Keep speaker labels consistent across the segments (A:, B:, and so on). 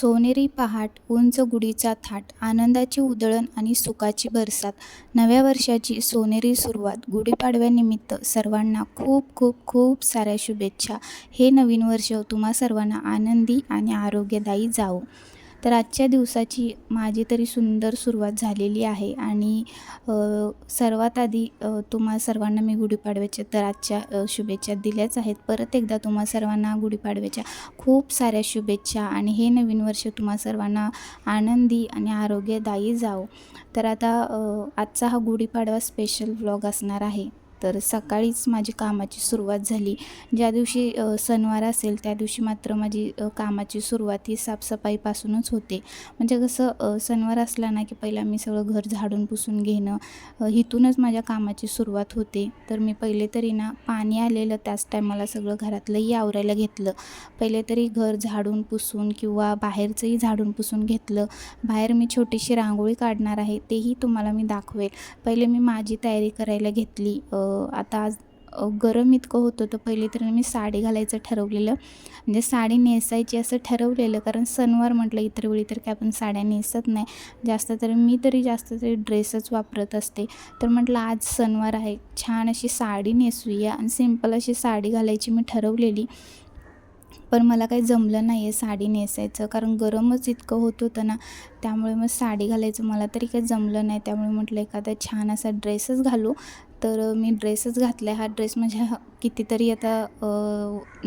A: सोनेरी पहाट उंच गुढीचा थाट आनंदाची उधळण आणि सुखाची बरसात. नव्या वर्षाची सोनेरी सुरुवात गुढीपाडव्यानिमित्त सर्वांना खूप खूप खूप साऱ्या शुभेच्छा. हे नवीन वर्ष तुम्हा सर्वांना आनंदी आणि आरोग्यदायी जावो. तर आजच्या दिवसाची माझी तरी सुंदर सुरुवात झालेली आहे आणि सर्वात आधी तुम्हा सर्वांना मी गुढीपाडव्याच्या तर आजच्या शुभेच्छा दिल्याच आहेत. परत एकदा तुम्हा सर्वांना गुढीपाडव्याच्या खूप साऱ्या शुभेच्छा आणि हे नवीन वर्ष तुम्हा सर्वांना आनंदी आणि आरोग्यदायी जावो. तर आता आजचा हा गुढीपाडवा स्पेशल व्लॉग असणार आहे. तर सकाळीच माझी कामाची सुरुवात झाली. ज्या दिवशी सणवार असेल त्या दिवशी मात्र माझी कामाची सुरुवात ही साफसफाईपासूनच होते. म्हणजे कसं सणवार असला ना की पहिला मी सगळं घर झाडून पुसून घेणं हिथूनच इथूनच माझ्या कामाची सुरुवात होते. तर मी पहिले तरी ना पाणी आलेलं त्याच टायमाला सगळं घरातलंही आवरायला घेतलं. पहिले तरी घर झाडून पुसून किंवा बाहेरचंही झाडून पुसून घेतलं. बाहेर मी छोटीशी रांगोळी काढणार आहे तेही तुम्हाला मी दाखवेल. पहिले मी माझी तयारी करायला घेतली आता आज गरम इतकं होतं तर पहिले तर मी साडी घालायचं ठरवलेलं. म्हणजे साडी नेसायची असं ठरवलेलं कारण सणवार म्हटलं इतर वेळी तर काय आपण साड्या नेसत नाही. जास्त तर मी तरी जास्त तरी ड्रेसच वापरत असते. तर म्हटलं आज सणवार आहे छान अशी साडी नेसूया. आणि सिंपल अशी साडी घालायची मी ठरवलेली. पण मला काही जमलं नाही आहे साडी नेसायचं कारण गरमच इतकं होत होतं ना. त्यामुळे मग साडी घालायचं मला तरी काही जमलं नाही. त्यामुळे म्हटलं एखादा छान असा ड्रेसच घालू. तर मी ड्रेसच घातला आहे हा ड्रेस म्हणजे हा कितीतरी आता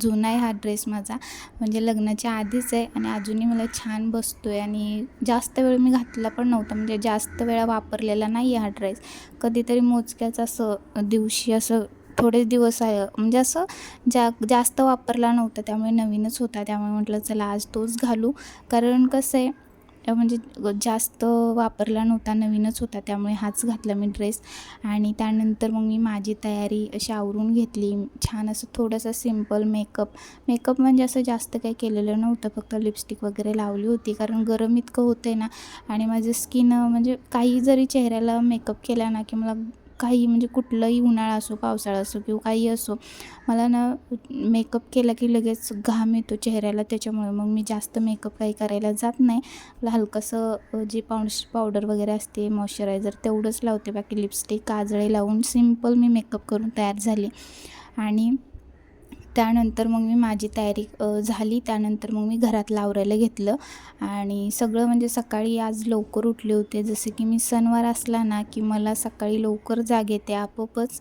A: जुना आहे हा ड्रेस माझा. म्हणजे लग्नाच्या आधीच आहे आणि अजूनही मला छान बसतो आहे आणि जास्त वेळ मी घातला पण नव्हता. म्हणजे जास्त वेळा वापरलेला नाही आहे हा ड्रेस. कधीतरी मोजक्याच असं दिवशी असं थोडे दिवस आहे. म्हणजे असं जा जास्त वापरला नव्हता. त्यामुळे नवीनच होता. त्यामुळे म्हटलं चला आज तोच घालू. कारण कसं आहे त्या म्हणजे जास्त वापरला नव्हता नवीनच होता त्यामुळे हाच घातला मी ड्रेस आणि त्यानंतर मग मी माझी तयारी अशी आवरून घेतली. छान असं थोडंसं सिंपल मेकअप मेकअप म्हणजे असं जास्त काही केलेलं नव्हतं फक्त लिपस्टिक वगैरे लावली होती. कारण गरम इतकं होतं आहे ना. आणि माझं स्किन म्हणजे काही जरी चेहऱ्याला मेकअप केला ना की मला काही म्हणजे कुठलंही उन्हाळा असो पावसाळा असो किंवा काही असो मला ना मेकअप केला की लगेच घाम येतो चेहऱ्याला. त्याच्यामुळे मग मी जास्त मेकअप काही करायला जात नाही. मला हलकंसं जे पाऊस पावडर वगैरे असते मॉइश्चरायझर तेवढंच लावते. बाकी लिपस्टिक काजळे लावून सिंपल मी मेकअप करून तयार झाले. आणि त्यानंतर मग मी माझी तयारी झाली. त्यानंतर मग मी घरातलं आवरायला घेतलं. आणि सगळं म्हणजे सकाळी आज लवकर उठले होते. जसे की मी सणवार असला ना की मला सकाळी लवकर जाग येते आपोआपच.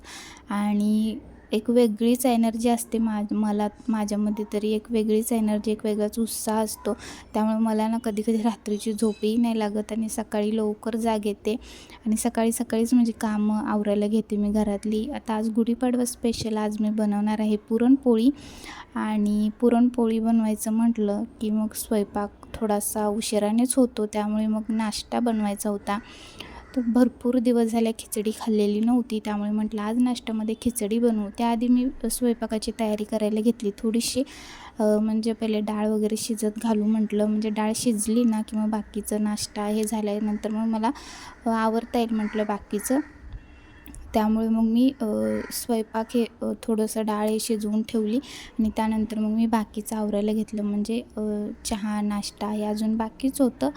A: आणि एक वेगळीच एनर्जी असते मा मला माझ्यामध्ये तरी एक वेगळीच एनर्जी एक वेगळाच उत्साह असतो. त्यामुळे मला ना कधी कधी रात्रीची झोपही नाही लागत आणि सकाळी लवकर जाग येते. आणि सकाळी सकाळीच म्हणजे कामं आवरायला घेते मी घरातली. आता आज गुढीपाडवा स्पेशल आज मी बनवणार आहे पुरणपोळी. आणि पुरणपोळी बनवायचं म्हटलं की मग स्वयंपाक थोडासा उशिरानेच होतो. त्यामुळे मग नाश्ता बनवायचा होता. तर भरपूर दिवस झाल्या खिचडी खाल्लेली नव्हती. त्यामुळे म्हटलं आज नाश्त्यामध्ये खिचडी बनवू. त्याआधी मी स्वयंपाकाची तयारी करायला घेतली. थोडीशी म्हणजे पहिले डाळ वगैरे शिजत घालू म्हटलं. म्हणजे डाळ शिजली ना किंवा बाकीचं नाश्ता हे झाल्यानंतर मग मला आवरता येईल म्हटलं बाकीचं. त्यामुळे मग मी स्वयंपाक हे थोडंसं डाळ हे शिजवून ठेवली आणि त्यानंतर मग मी बाकीचं आवरायला घेतलं. म्हणजे चहा नाश्ता हे अजून बाकीच होतं.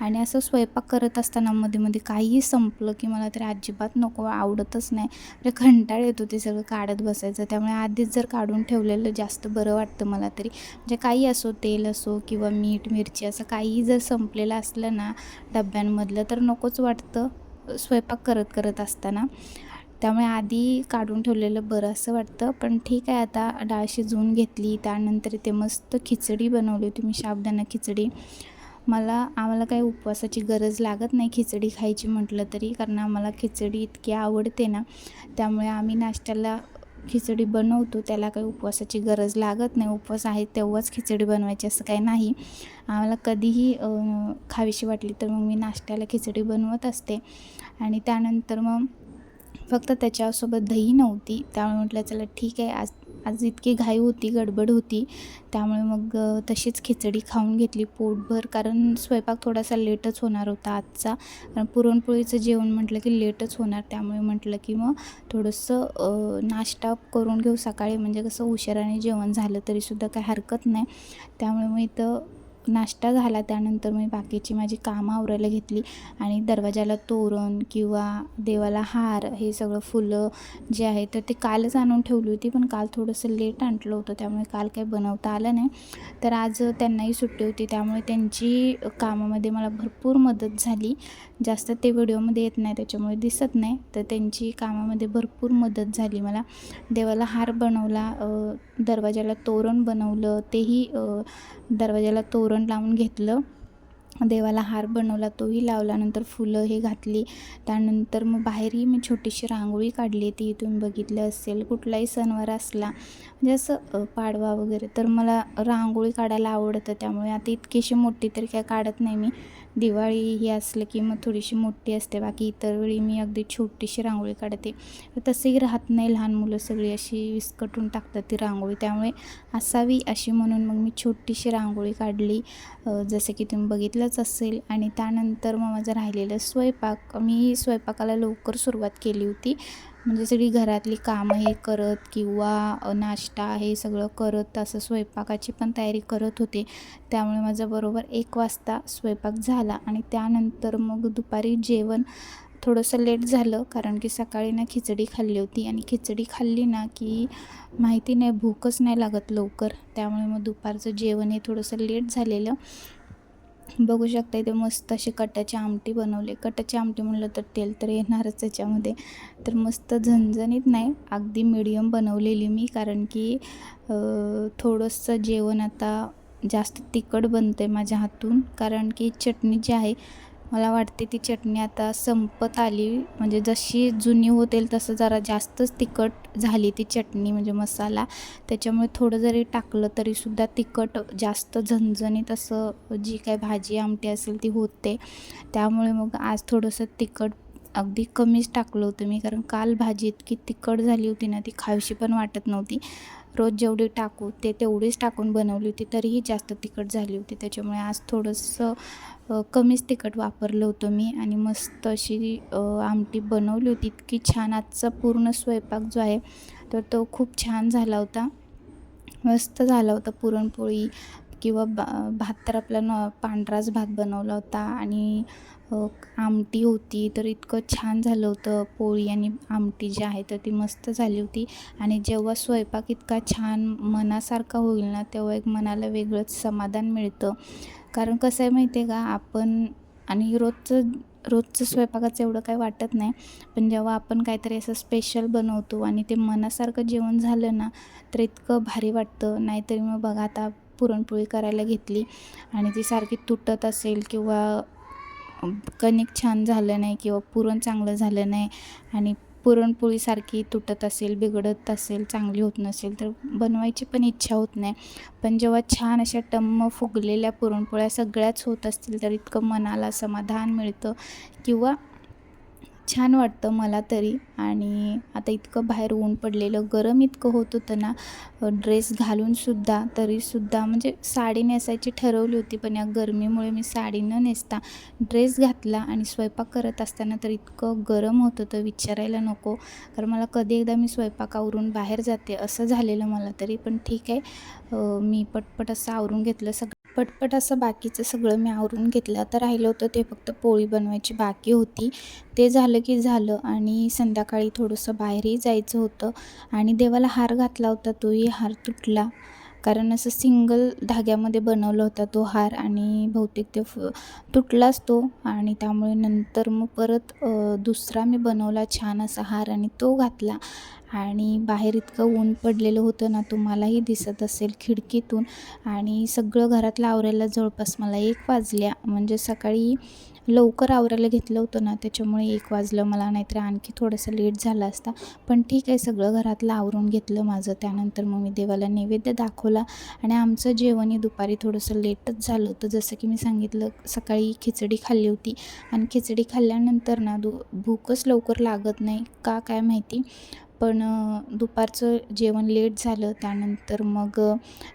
A: आणि असं स्वयंपाक करत असताना मध्ये मध्ये काहीही संपलं की मला तरी अजिबात नको आवडतच नाही. म्हणजे कंटाळ येतो ते सगळं काढत बसायचं. त्यामुळे आधीच जर काढून ठेवलेलं जास्त बरं वाटतं मला तरी. म्हणजे काही असो तेल असो किंवा मीठ मिरची असं काहीही जर संपलेलं असलं ना डब्यांमधलं तर नकोच वाटतं स्वयंपाक करत करत असताना. त्यामुळे आधी काढून ठेवलेलं बरं असं वाटतं. पण ठीक आहे आता डाळ शिजवून घेतली त्यानंतर ते मस्त खिचडी बनवली होती मी शाबदाना खिचडी. मला आम्हाला काही उपवासाची गरज लागत नाही खिचडी खायची म्हटलं तरी कारण आम्हाला खिचडी इतकी आवडते ना त्यामुळे आम्ही नाश्त्याला खिचडी बनवतो. त्याला काही उपवासाची गरज लागत नाही. उपवास आहे तेव्हाच खिचडी बनवायची असं काही नाही. आम्हाला कधीही खावीशी वाटली तर मग मी नाश्त्याला खिचडी बनवत असते. आणि त्यानंतर मग फक्त त्याच्यासोबत दही नव्हती. त्यामुळे म्हटलं चला ठीक आहे आज आज इतकी घाई होती गडबड होती. त्यामुळे मग तशीच खिचडी खाऊन घेतली पोटभर. कारण स्वयंपाक थोडासा लेटच होणार होता आजचा. कारण पुरणपोळीचं जेवण म्हटलं की लेटच होणार. त्यामुळे म्हटलं की मग थोडंसं नाश्ता करून घेऊ सकाळी. म्हणजे कसं उशिराने जेवण झालं तरीसुद्धा काही हरकत नाही. त्यामुळे मग इथं नाश्ता झाला त्यानंतर मी बाकीची माझी कामं आवरायला घेतली आणि दरवाजाला तोरण किंवा देवाला हार हे सगळं फुलं जे आहे तर ते कालच आणून ठेवली होती पण काल थोडंसं लेट आणलं होतं त्यामुळे काल काही बनवता आलं नाही. तर आज त्यांनाही सुट्टी होती त्यामुळे त्यांची कामामध्ये मला भरपूर मदत झाली. जास्त ते व्हिडिओमध्ये येत नाही त्याच्यामुळे दिसत नाही तर त्यांची कामामध्ये भरपूर मदत झाली मला. देवाला हार बनवला दरवाजाला तोरण बनवलं तेही दरवाजाला तोरण लावून घेतलं. देवाला हार बनवला तोही लावला नंतर फुलं हे घातली. त्यानंतर मग बाहेरही मी छोटीशी रांगोळी काढली ती तुम्ही बघितलं असेल. कुठलाही सणवार असला म्हणजे असं पाडवा वगैरे तर मला रांगोळी काढायला आवडतं. त्यामुळे आता इतकीशी मोठी तरी काय काढत नाही मी. दिवाळी ही असलं की मग थोडीशी मोठी असते बाकी इतर वेळी मी अगदी छोटीशी रांगोळी काढते. तसंही राहत नाही लहान मुलं सगळी अशी विस्कटून टाकतात ती रांगोळी. त्यामुळे असावी अशी म्हणून मग मी छोटीशी रांगोळी काढली. जसं की तुम्ही बघितलंच असेल. आणि त्यानंतर मग माझं राहिलेलं स्वयंपाक मी स्वयंपाकाला लवकर सुरुवात केली होती. म्हणजे सगळी घरातली कामं हे करत किंवा नाश्ता हे सगळं करत असं स्वयंपाकाची पण तयारी करत होते. त्यामुळे माझं बरोबर एक वाजता स्वयंपाक झाला आणि त्यानंतर मग दुपारी जेवण थोडंसं लेट झालं कारण की सकाळी ना खिचडी खाल्ली होती आणि खिचडी खाल्ली ना की माहिती नाही भूकच नाही लागत लवकर. त्यामुळे मग दुपारचं जेवण हे थोडंसं लेट झालेलं. बघू शकता इथे मस्त अशी कटाची आमटी बनवली. कटाची आमटी म्हणलं तर तेल तर येणारच त्याच्यामध्ये. तर मस्त झणझणीत नाही अगदी मिडियम बनवलेली मी कारण की थोडंसं जेवण आता जास्त तिखट बनतं आहे माझ्या हातून. कारण की चटणी जी आहे मला वाटते ती चटणी आता संपत आली. म्हणजे जशी जुनी होतील तसं जरा जास्तच तिखट झाली ती चटणी म्हणजे मसाला. त्याच्यामुळे थोडं जरी टाकलं तरीसुद्धा तिखट जास्त झणझणीत असं जी काय भाजी आमटी असेल ती होते. त्यामुळे मग आज थोडंसं तिखट अगदी कमीच टाकलं होतं मी. कारण काल भाजी इतकी तिखट झाली होती ना ती खावीशी पण वाटत नव्हती. रोज जेवढी टाकू ते तेवढीच टाकून बनवली होती तरीही जास्त तिखट झाली होती. त्याच्यामुळे आज थोडंसं कमीच तिखट वापरलं होतं मी आणि मस्त अशी आमटी बनवली होती. इतकी छान आजचा पूर्ण स्वयंपाक जो आहे तर तो खूप छान झाला होता. मस्त झाला होता पुरणपोळी. किंवा बा भात तर आपला न पांढराच भात बनवला होता आणि आमटी होती तर इतकं छान झालं होतं. पोळी आणि आमटी जी आहे तर ती मस्त झाली होती. आणि जेव्हा स्वयंपाक इतका छान मनासारखा होईल ना तेव्हा एक मनाला वेगळंच समाधान मिळतं. कारण कसं आहे माहिती आहे का आपण आणि रोजचं रोजचं स्वयंपाकाचं एवढं काही वाटत नाही. पण जेव्हा आपण काहीतरी असं स्पेशल बनवतो आणि ते मनासारखं जेवण झालं ना तर इतकं भारी वाटतं. नाहीतरी मग बघा आता पुरणपोळी करायला घेतली आणि ती सारखी तुटत असेल किंवा कणिक छान झालं नाही किंवा पुरण चांगलं झालं नाही आणि पुरणपोळीसारखी तुटत असेल बिघडत असेल चांगली होत नसेल तर बनवायची पण इच्छा होत नाही. पण जेव्हा छान अशा टम्म फुगलेल्या पुरणपोळ्या सगळ्याच होत असतील तर इतकं मनाला समाधान मिळतं किंवा छान वाटतं मला तरी. आणि आता इतकं बाहेर ऊन पडलेलं गरम इतकं होत होतं ना ड्रेस घालूनसुद्धा तरीसुद्धा म्हणजे साडी नेसायची ठरवली होती पण या गरमीमुळे मी साडी न नेसता ड्रेस घातला आणि स्वयंपाक करत असताना तर इतकं गरम होत होतं विचारायला नको. कारण मला कधी एकदा मी स्वयंपाक आवरून बाहेर जाते असं झालेलं मला तरी. पण ठीक आहे मी पटपट असं आवरून घेतलं सगळं. पटपट असं बाकीचं सगळं मी आवरून घेतलं. आता राहिलं होतं ते फक्त पोळी बनवायची बाकी होती. ते झालं की झालं आणि संध्याकाळी थोडंसं बाहेरही जायचं होतं आणि देवाला हार घातला होता तोही हार तुटला. कारण असं सिंगल धाग्यामध्ये बनवला होता तो हार आणि बहुतेक ते फ तुटलाच तो आणि त्यामुळे नंतर मग परत दुसरा मी बनवला छान असा हार आणि तो घातला. आणि बाहेर इतकं ऊन पडलेलं होतं ना तुम्हालाही दिसत असेल खिडकीतून. आणि सगळं घरातलं आवरायला जवळपास मला एक वाजल्या. म्हणजे सकाळी लवकर आवरायला घेतलं होतं ना त्याच्यामुळे एक वाजलं मला नाहीतर आणखी थोडंसं लेट झाला असता. पण ठीक आहे सगळं घरातलं आवरून घेतलं माझं. त्यानंतर मग मी देवाला नैवेद्य दाखवला आणि आमचं जेवणही दुपारी थोडंसं लेटच झालं होतं. जसं की मी सांगितलं सकाळी खिचडी खाल्ली होती आणि खिचडी खाल्ल्यानंतर ना दु भूकच लवकर लागत नाही का काय माहिती. पण दुपारचं जेवण लेट झालं. त्यानंतर मग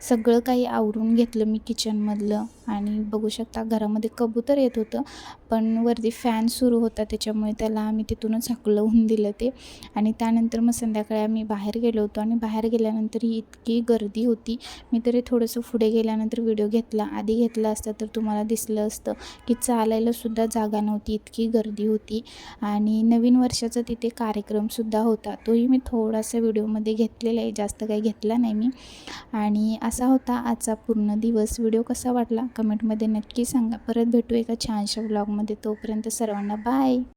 A: सगळं काही आवरून घेतलं मी किचनमधलं आणि बघू शकता घरामध्ये कबूतर येत होतं पण वरती फॅन सुरू होता त्याच्यामुळे त्याला आम्ही तिथूनच हकलवून दिलं ते. आणि त्यानंतर मग संध्याकाळी आम्ही बाहेर गेलो होतो आणि बाहेर गेल्यानंतर ही इतकी गर्दी होती. मी तरी थोडंसं पुढे गेल्यानंतर व्हिडिओ घेतला. आधी घेतला असता तर तुम्हाला दिसलं असतं की चालायलासुद्धा जागा नव्हती इतकी गर्दी होती. आणि नवीन वर्षाचा तिथे कार्यक्रमसुद्धा होता. तोही मी थोडासा व्हिडिओमध्ये घेतलेला आहे. जास्त काही घेतला नाही मी. आणि असा होता आजचा पूर्ण दिवस. व्हिडिओ कसा वाटला? कमेंटमध्ये नक्की सांगा. परत भेटू एका छानशा ब्लॉगमध्ये तोपर्यंत सर्वांना बाय